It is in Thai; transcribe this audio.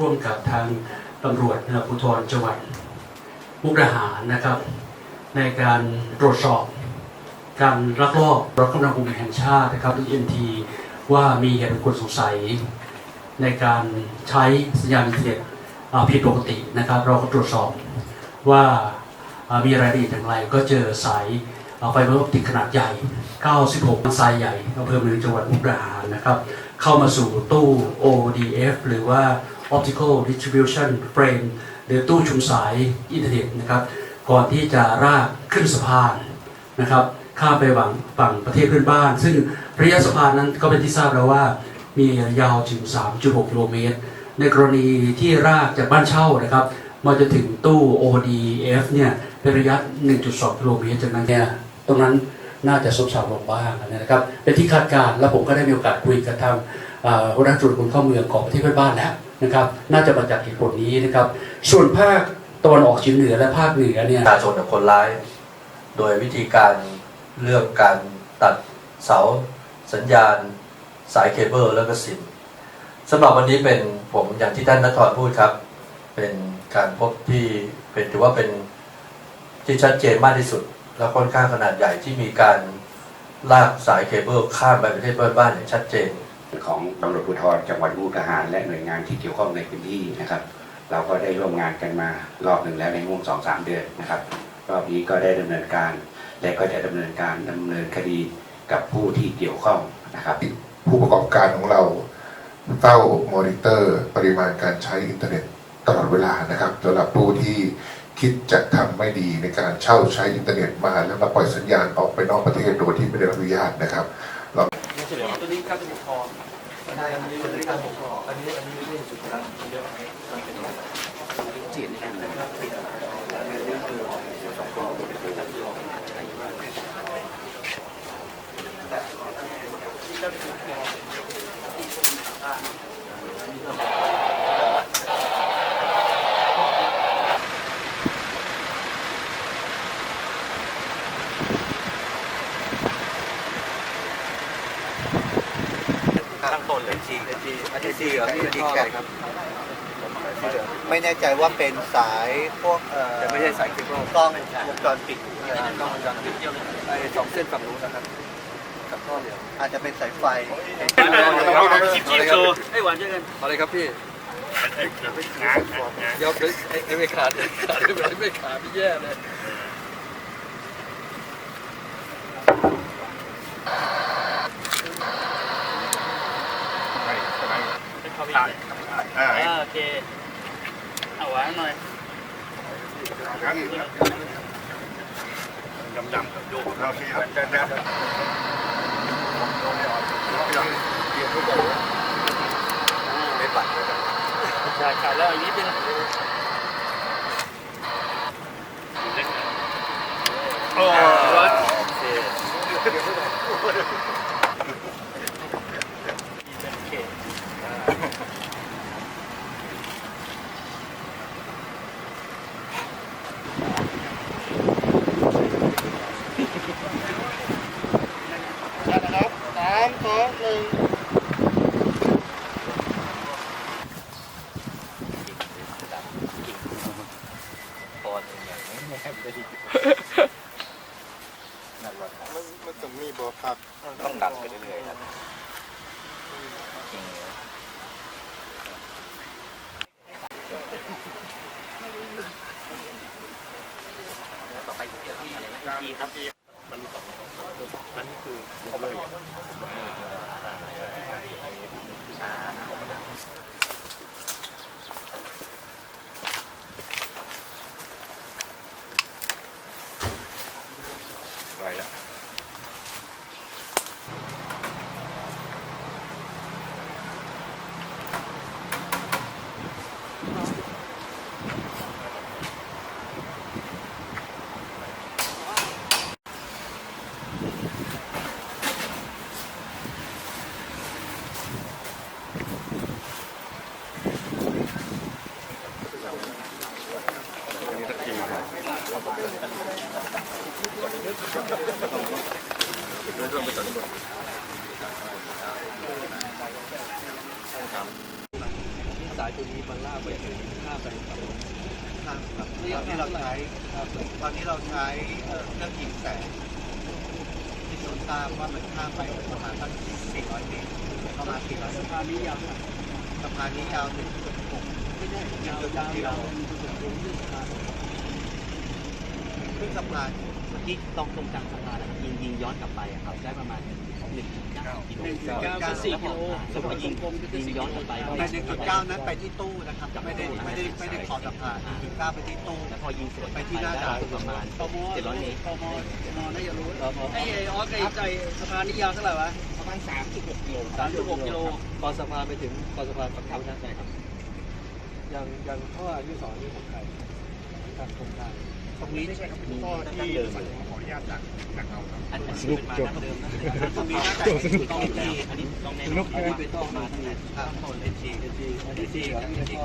ร่วมกับทางตำรวจนะครับภูธรจังหวัดมุกดาหารนะครับ ในการตรวจสอบ การลักลอบรถกำลังบุญแห่งชาตินะครับ ENT ว่ามีเหตุอันควรสงสัย ในการใช้สัญญาณอินเทอร์เน็ตผิดปกตินะครับ เราก็ตรวจสอบว่ามีรายละเอียดอย่างไรก็เจอสายไฟเบอร์ออปติกขนาดใหญ่ 96สายใหญ่อำเภอเมืองจังหวัดมุกดาหารนะครับ เข้ามาสู่ตู้ ODF หรือว่า Optical Distribution Frame หรือตู้ชุมสายอินเทอร์เน็ตนะครับก่อนที่จะรากขึ้นสะพานนะครับข้ามไปฝั่งฝั่งประเทศเพื่อนบ้าน ซึ่งระยะสะพานนั้นก็เป็นที่ทราบแล้วว่ามียาวถึง 3.6 กิโลเมตร ในกรณีที่รากจากบ้านเช่านะครับมาจะถึงตู้ ODF เนี่ยเป็นระยะ 1.2 กิโลเมตรจากนั้นเนี่ยตรงนั้นน่าจะซบเซาลงบ้างนะครับ เป็นที่คาดการณ์และผมก็ได้มีโอกาสคุยกับทาง หัวหน้าตรวจคนเข้าเมืองของประเทศเพื่อนบ้านแล้วนะครับ น่าจะมาจากเหตุผลนี้นะครับ ส่วนภาคตะวันออกเฉียงเหนือและภาคเหนือเนี่ยประชาชนกับคนร้าย โดยวิธีการเลือกการตัดเสาสัญญาณ สายเคเบิลแล้วก็ซิมสำหรับวันนี้เป็นผมอย่างที่ท่านนัทธรพูดครับ เป็นการพบที่เป็นถือว่าเป็นที่ชัดเจนมากที่สุด และค่อนข้างขนาดใหญ่ที่มีการลากสายเคเบิลข้ามไปประเทศเพื่อนบ้านอย่างชัดเจน ของตำรวจภูธรจังหวัดมุกดาหาร และหน่วยงานที่เกี่ยวข้องในพื้นที่นะครับ เราก็ได้ร่วมงานกันมารอบหนึ่งแล้วในห่วงสองสามเดือนนะครับ รอบนี้ก็ได้ดำเนินการ และก็จะดำเนินการดำเนินคดีกับผู้ที่เกี่ยวข้องนะครับ ผู้ประกอบการของเราเฝ้ามอนิเตอร์ ปริมาณการใช้อินเทอร์เน็ตตลอดเวลานะครับสำหรับผู้ที่คิดจะทำไม่ดีในการเช่าใช้อินเทอร์เน็ตมา แล้วมาปล่อยสัญญาณออกไปนอกประเทศโดยที่ไม่ได้รับอนุญาตนะครับเรา ฉลี่ยตัวนี้การปกครองอันนี้อันนี้อันนี้การปกครองอันนี้อันนี้ไม่ใช่จุดนั้นเยอะครับ ตั้งต้นเลยทีทีอันที่สี่เหรอที่ที่แก่ครับ ไม่แน่ใจว่าเป็นสายพวกเอ่อแต่ไม่ใช่สายเคเบิลกล้องวงจรปิดอะไรกล้องวงจรปิดไอ้สองเส้นฝั่งนู้นนะครับกับท่อเดียวอาจจะเป็นสายไฟชิปชิปโชว์ไอ้หวานเจอกันอะไรครับพี่เดี๋ยวไอ้ไอ้ไม่ขาดขาดไม่เป็นไรไม่ขาดไม่แย่เลยโอเค เอาวางหน่อยไม่ปัดขาดขาดแล้วอีกนิดนึงโอ้ย โอเค นะครับสามสองหนึ่งปอนอย่างนี้แม่ไม่ได้นั่นแหละมันมันต้องมีบ่อพักต้องดันไปเรื่อยๆครับจริงเลย ครับดีมันมันคือเลย เครื่องไม่ติดบนสายตัวนี้มีบอลล่าไปถึงข้ามไปกับข้ามกับตอนนี้เราใช้ตอนนี้เราใช้เครื่องยิงแสงที่ศูนย์ทราบว่ามันข้ามไปประมาณสัก400เมตรประมาณ400สะพานนี้ยาวเท่าไหร่สะพานนี้ยาว1.6ไม่ใช่ยาวยาว ยาว1.6สะพานขึ้นสะพานที่ตรงตรงกลางสะพานนะครับยิงยิงย้อนกลับไปอะครับได้ประมาณ1.9กิโลหนึ่งจุดเก้าก็สี่กิโลสมมติยิงกลมๆก็คือยิงสี่ย้อนกลับไปใน1.9นั้นไปที่ตู้นะครับไม่ได้ไม่ได้ไม่ได้ขอสะพาน1.9ไปที่ตู้แล้วพอยิงสวนไปที่หน้าด่านได้ประมาณตม700เมตรตมตมน่าจะรู้ไอ้ไอ้ออสไอ้ใจสะพานนี้ยาวเท่าไหร่วะประมาณ3.6กิโลสามจุดหกกิโลพอสะพานไปถึงพอสะพานปักครับใช่ครับยังยังท่ออายุสองนี่ของใครทางโครงการ ตรงนี้มีดั้งเดิมเลยขออนุญาตจากจากเราครับอันนี้เป็นมาดั้งเดิมนะตรงนี้น่าจะต้องอยู่แล้วอันนี้ต้องแน่นอนเพราะว่าเป็นต้องมาตั้งแต่ต้นเป็นทีอันนี้สี่อันนี้สี่